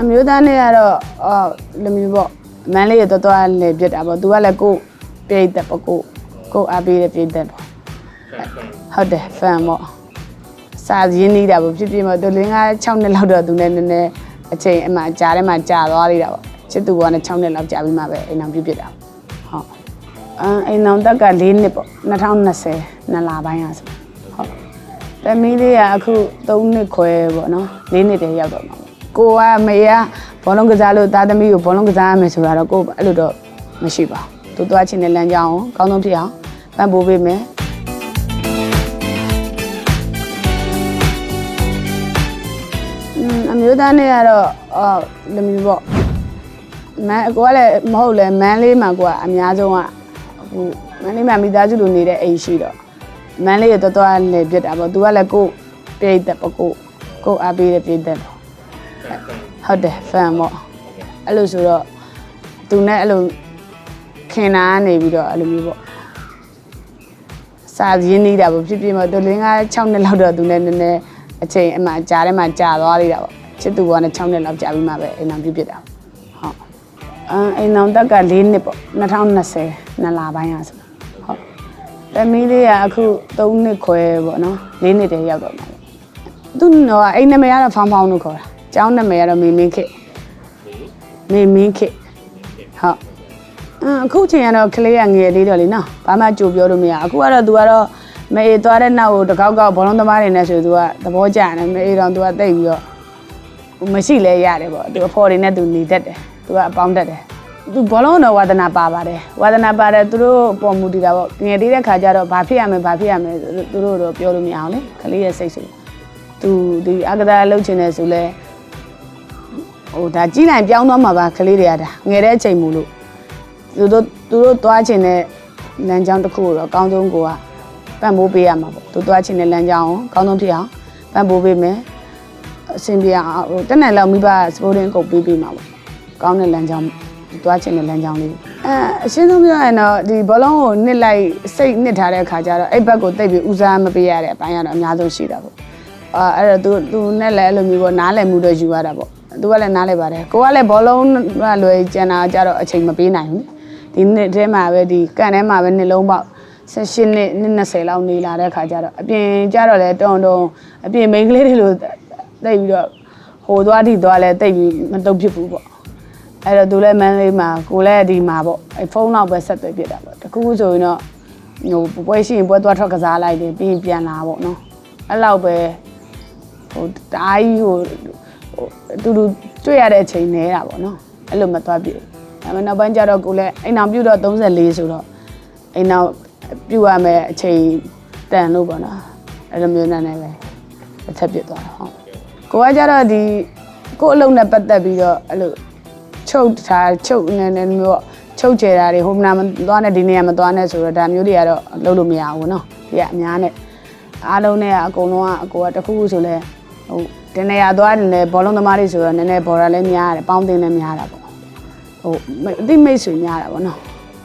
အမျိုးသားနဲ့ကတော့အော်လူမျိုးပေါ့မန်းလေးရတော်တော်လည်းပြစ်တာပေါ့သူကလည်းကိုပြိသက်ပေါ့ကိုကိုအားပေးတဲ့ပြိသက်ပေါ့ဟုတ်တယ်ဖန်ပေါ့စာရင်းနေတာပေါ့ဖြစ်ဖြစ်မသူလင်းက6နှစ်လောက်တော့သူနဲ့နည်းနည်းအချိန်အမှအကြာထဲမှာကြာသွားသေးတာပေါ့ချစ်သူကလည်း6နှစ်လောက်ကြာပြီးမှပဲအိမ်အောင်ပြစ်ပြစ်တာဟုတ်အိမ်အောင်တက်က၄နှစ်ပေါ့2020နှစ်လပိုင်းอ่ะဆိုဟုတ်တမီးလေးကအခု3နှစ်ခွဲပေါ့နော်၄နှစ်တည်းရောက်တော့မှာ ကိုကမေကဘောလုံးကစားလို့သားသမီးကိုဘောလုံးကစားရမယ်ဆိုတာတော့ကိုအဲ့လိုတော့မရှိပါဘူးသူသွားချင်တဲ့လမ်းကြောင်းကိုအကောင်းဆုံးဖြစ်အောင်ပံ့ပိုးပေးမယ်อืมအမျိုးသားနဲ့ကတော့အော်လူမျိုးပေါ့မန်ကိုကလည်းမဟုတ်လဲမန်းလေးမှာကိုကအများဆုံးကအခုမန်းလေးမှာမိသားစုလိုနေတဲ့အိမ်ရှိတော့မန်းလေးရတော်တော်လည်းပြစ်တာပေါ့သူကလည်းကိုယ်ပြိတ်သက်ပေါ့ကိုယ်ကိုယ်အားပေးတဲ့ပြိတ်သက်ပေါ့ ဟုတ်တယ်ဖန်ပေါ့အဲ့လိုဆိုတော့သူနဲ့အဲ့လိုခင်တာကနေပြီးတော့အဲ့လိုမျိုးပေါ့စာရင်းနေတာပေါ့ဖြစ်ဖြစ်မသူလင်းက6နှစ်လောက်တော့သူနဲ့နည်းနည်းအချိန်အမှကြားထဲမှာကြာသွားသေးတာပေါ့ချစ်သူကလည်း6နှစ်လောက်ကြာပြီးမှပဲအိမ်အောင်ပြစ်ပြစ်တာပေါ့ဟုတ်အမ်အိမ်အောင်တက်က4နှစ်ပေါ့2020နှစ်လပိုင်းอ่ะဆိုဟုတ်သမီးလေးကအခု3နှစ်ခွဲပေါ့နော်4နှစ်တည်းရောက်တော့မှာပေါ့သူတော့အိမ်နာမည်ကတော့ဖောင်းဖောင်းလို့ခေါ်တာ ကျောင်းနာမည်ကတော့မေမင်းခေမေမင်းခေဟုတ်အမ်အခုချိန်ကတော့ကလေးကငယ်လေးတော့လीနော်ဘာမှကြိုပြောလို့မရအခုကတော့ तू ကတော့မေအေသွားတဲ့နောက်ကိုတကောက်ကောက်ဘောလုံးသမားတွေနဲ့ဆို तू ကသဘောကျတယ်မေအေတော့ तू ကတိတ်ပြီးတော့ မရှိလဲရတယ်ပေါ့သူအဖော်တွေနဲ့သူနေတတ်တယ်သူကအပေါင်းတတ်တယ်သူဘောလုံးတော့ဝါသနာပါပါတယ်ဝါသနာပါတယ်သူတို့ပေါ်မူတည်တာပေါ့ငယ်သေးတဲ့ခါကျတော့ဘာဖြစ်ရမလဲဘာဖြစ်ရမလဲသူတို့တော့ပြောလို့မရအောင်လေခလေးရဲ့စိတ်ဆိုသူဒီအကဒါလှုပ်ချင်တယ်ဆိုလဲ ဟိုဒါကြီးနိုင်ပြောင်းသွားမှာပါခလေးတွေကဒါငယ်တဲ့အချိန်မူလို့သူတို့သူတို့သွားချင်တဲ့လမ်းကြောင်းတစ်ခုကိုတော့အကောင်းဆုံးကိုကပံ့ပိုးပေးရမှာပေါ့သူသွားချင်တဲ့လမ်းကြောင်းကိုအကောင်းဆုံးဖြစ်အောင်ပံ့ပိုးပေးမယ်အဆင်ပြေအောင်ဟိုတက်နယ်လောက်မိဘစပိုးတင်းကုတ်ပေးပေးမှာပေါ့ကောင်းတဲ့လမ်းကြောင်းတွားချင်တဲ့လမ်းကြောင်းလေးအဲအရှင်းဆုံးပြောရင်တော့ဒီဘောလုံးကိုနစ်လိုက်စိတ်နစ်ထားတဲ့အခါကျတော့အဲ့ဘက်ကိုတိတ်ပြီးဦးစားမပေးရတဲ့အပိုင်းကတော့အများဆုံးရှိတာပေါ့အာအဲ့တော့သူသူနဲ့လည်းအဲ့လိုမျိုးပေါ့နားလည်မှုတော့ယူရတာပေါ့ သူကလည်းနားလည်ပါတယ်ကိုကလည်းဘောလုံးကလွယ်ကျန်တာကြတော့အချိန်မပေးနိုင်ဘူးဒီနှစ်ထဲမှာပဲဒီကန်ထဲမှာပဲနှစ်လုံးပေါက်18နှစ်နှစ်20လောက်နေလာတဲ့ခါကျတော့အပြင်ကျတော့လေတုံတုံအပြင်မိန်းကလေးတွေလိုတိတ်ပြီးတော့ဟိုသွားထိသွားလဲတိတ်ပြီးမတုတ်ဖြစ်ဘူးပေါ့အဲ့တော့သူလည်းမန်းလေးမှာကိုလည်းဒီမှာပေါ့အဲ့ဖုန်းတော့ပဲဆက်သွယ်ပြစ်တာပေါ့တခုခုဆိုရင်တော့ဟိုပွဲရှိရင်ပွဲသွားထွက်ကစားလိုက်တယ်ပြီးရင်ပြန်လာပေါ့နော်အဲ့လောက်ပဲဟိုတအားကြီးဟို ဟိုအတူတူတွေ့ရတဲ့အချိန်နေတာပေါ့နော်အဲ့လိုမသွားပြစ်အဲ့မနောက်ပိုင်းကျတော့ကိုလည်းအိမ်အောင်ပြုတော့34ဆိုတော့အိမ်အောင်ပြုရမယ်အချိန်တန်လို့ပေါ့နော်အဲ့လိုမျိုးနဲ့လည်းပဲတစ်ချက်ပြစ်သွားတာဟုတ် ကိုကကြတော့ဒီကို့အလုံးနဲ့ပတ်သက်ပြီးတော့အဲ့လိုချုပ်ထားချုပ်နေနေမျိုးပေါ့ချုပ်ချယ်တာတွေဟိုမနာမသွားနဲ့ဒီနေရာမသွားနဲ့ဆိုတော့ဒါမျိုးတွေကတော့လုပ်လို့မရဘူးเนาะဒီကအများနဲ့အားလုံးနဲ့ကအကုန်လုံးကအကိုကတခုခုဆိုလဲ ဟိုတနေရာသွားတယ်လည်းဘောလုံးသမားတွေဆိုတော့နည်းနည်းဘော်ဒါလည်းများရတယ်ပေါင်းတင်လည်းများတာပေါ့ဟိုအသိမိတ်ဆွေများတာပေါ့နော်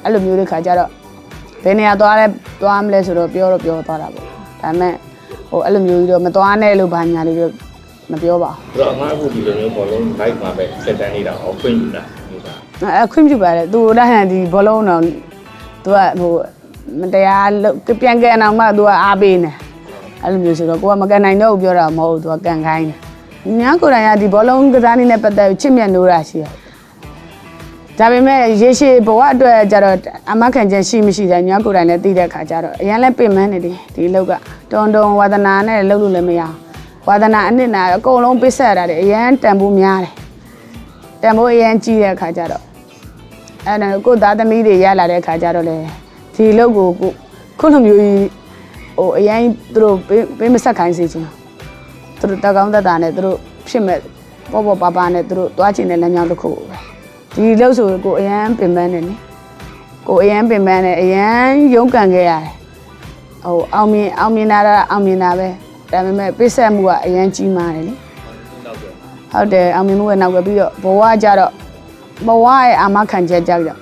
အဲ့လိုမျိုးတွေခါကြတော့ဘယ်နေရာသွားလဲသွားမလဲဆိုတော့ပြောတော့ပြောသွားတာပေါ့ဒါပေမဲ့ဟိုအဲ့လိုမျိုးကြီးတော့မသွားနဲ့လို့ဘာညာလေးတော့မပြောပါဘူးအဲ့တော့အမားအခုဒီလိုမျိုးဘောလုံး live မှာပဲစက်တန်းနေတာအောင်ခွင့်ယူလားအဲခွင့်ပြုပါတယ်သူတို့ဟန်ဒီဘောလုံးတော့သူကဟိုမတရားပြန်ကန်အောင်မှသူကအားပေးနေ အဲ့လိုမျိုးဆိုတော့ကိုကမကန်နိုင်တော့ဘူးပြောတာမဟုတ်ဘူးသူကကန်ခိုင်းတယ်ညာကိုယ်တိုင်ကဒီဘောလုံးကစားနည်းနဲ့ပတ်သက်ပြီးချစ်မြတ်နိုးတာရှိတယ်ဒါပေမဲ့ရေရှည်ဘဝအတွက်ကျတော့အမခံချက်ရှိမရှိတယ်ညာကိုယ်တိုင်လည်းသိတဲ့ခါကျတော့အရင်လည်းပြင်မနေတယ်ဒီလောက်ကတွန်တွန်ဝါသနာနဲ့လှုပ်လို့လည်းမရအောင်ဝါသနာအနှစ်နာအကုန်လုံးပစ်ဆက်ရတာတယ်အရင်တန်ဖိုးများတယ်တန်ဖိုးအရင်ကြီးတဲ့ခါကျတော့အဲ့ဒါကိုသားသမီးတွေရလာတဲ့ခါကျတော့လေဒီအလုပ်ကိုကိုခုလိုမျိုးကြီး ဟိုအရင်သူတို့ပေးပေးမဆက်ခိုင်းစေချင်သူတို့တက်ကောင်းတက်တာနဲ့သူတို့ဖြစ်မဲ့ပေါ့ပေါ့ပါပါနဲ့သူတို့သွားချင်တဲ့လမ်းကြောင်းတစ်ခုပဲဒီအလုပ်ဆိုကိုအရင်ပင်ပန်းနေနေကိုအရင်ပင်ပန်းနေအရင်ရုန်းကန်ခဲ့ရတယ်ဟိုအောင်မြင်အောင်မြင်တာတော့အောင်မြင်တာပဲဒါပေမဲ့ပိတ်ဆက်မှုကအရင်ကြီးမားတယ်လေနောက်ပြန်ဟုတ်တယ်အောင်မြင်မှုကနောက်ပဲပြီးတော့ဘဝကြတော့ဘဝရဲ့အာမခံချက်ကြောက်ကြောက်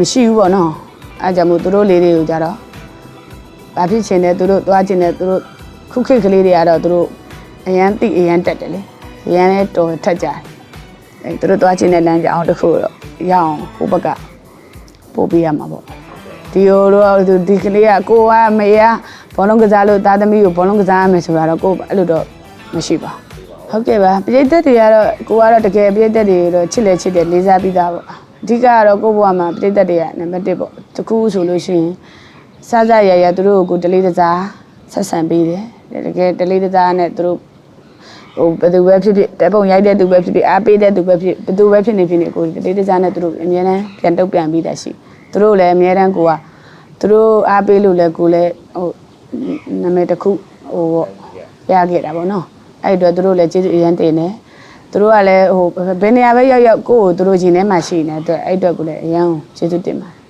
မရှိဘူးပေါ့နော်အဲကြောင့်မို့သူတို့လေးတွေကိုကြတော့ ဘာဖြစ်ချင်လဲသူတို့သွားချင်တယ်သူတို့ခုခေတ်ကလေးတွေကတော့သူတို့အရန်တိအရန်တက်တယ်လေရန်လည်းတော်ထက်ကြတယ်အဲသူတို့သွားချင်းတဲ့လမ်းကြောင်းတစ်ခုတော့ရအောင်ဟိုဘက်ကပို့ပေးရမှာပေါ့ဒီလိုတော့သူဒီကလေးကကိုကမေကဘောလုံးကစားလို့သားသမီးကိုဘောလုံးကစားရမယ်ဆိုတာတော့ကိုအဲ့လိုတော့မရှိပါဘူးဟုတ်ကဲ့ပါပြည်သက်တွေကတော့ကိုကတော့တကယ်ပြည်သက်တွေတော့ချစ်လေချစ်တယ်လေးစားပြီးသားပေါ့အဓိကကတော့ကိုဘဝမှာပြည်သက်တွေကနံပါတ်1ပေါ့တကူဆိုလို့ရှိရင် စားစားရရသူတို့ကိုတလေးတစားဆက်ဆံပေးတယ်တကယ်တလေးတစားနဲ့သူတို့ဟိုဘယ်သူပဲဖြစ်ဖြစ်တက်ပုံရိုက်တဲ့သူပဲဖြစ်ဖြစ်အားပေးတဲ့သူပဲဖြစ်ဘယ်သူပဲဖြစ်နေဖြစ်နေကိုယ်တေးတစားနဲ့သူတို့အများတန်းပြန်တုတ်ပြန်ပြီးတာရှိသူတို့လည်းအများတန်းကိုကသူတို့အားပေးလို့လည်းကိုယ်လည်းဟိုနာမည်တစ်ခုဟိုပေါ့ရခဲ့တာပေါ့နော်အဲ့ဒီတော့သူတို့လည်းကျေးဇူးအရန်တင်တယ်သူတို့ကလည်းဟိုဘယ်နေရာပဲရောက်ရောက်ကိုယ့်ကိုသူတို့ရှင်ထဲမှာရှိနေတဲ့အတွက်အဲ့အတွက်ကိုလည်းအရန်ကျေးဇူးတင်ပါတယ်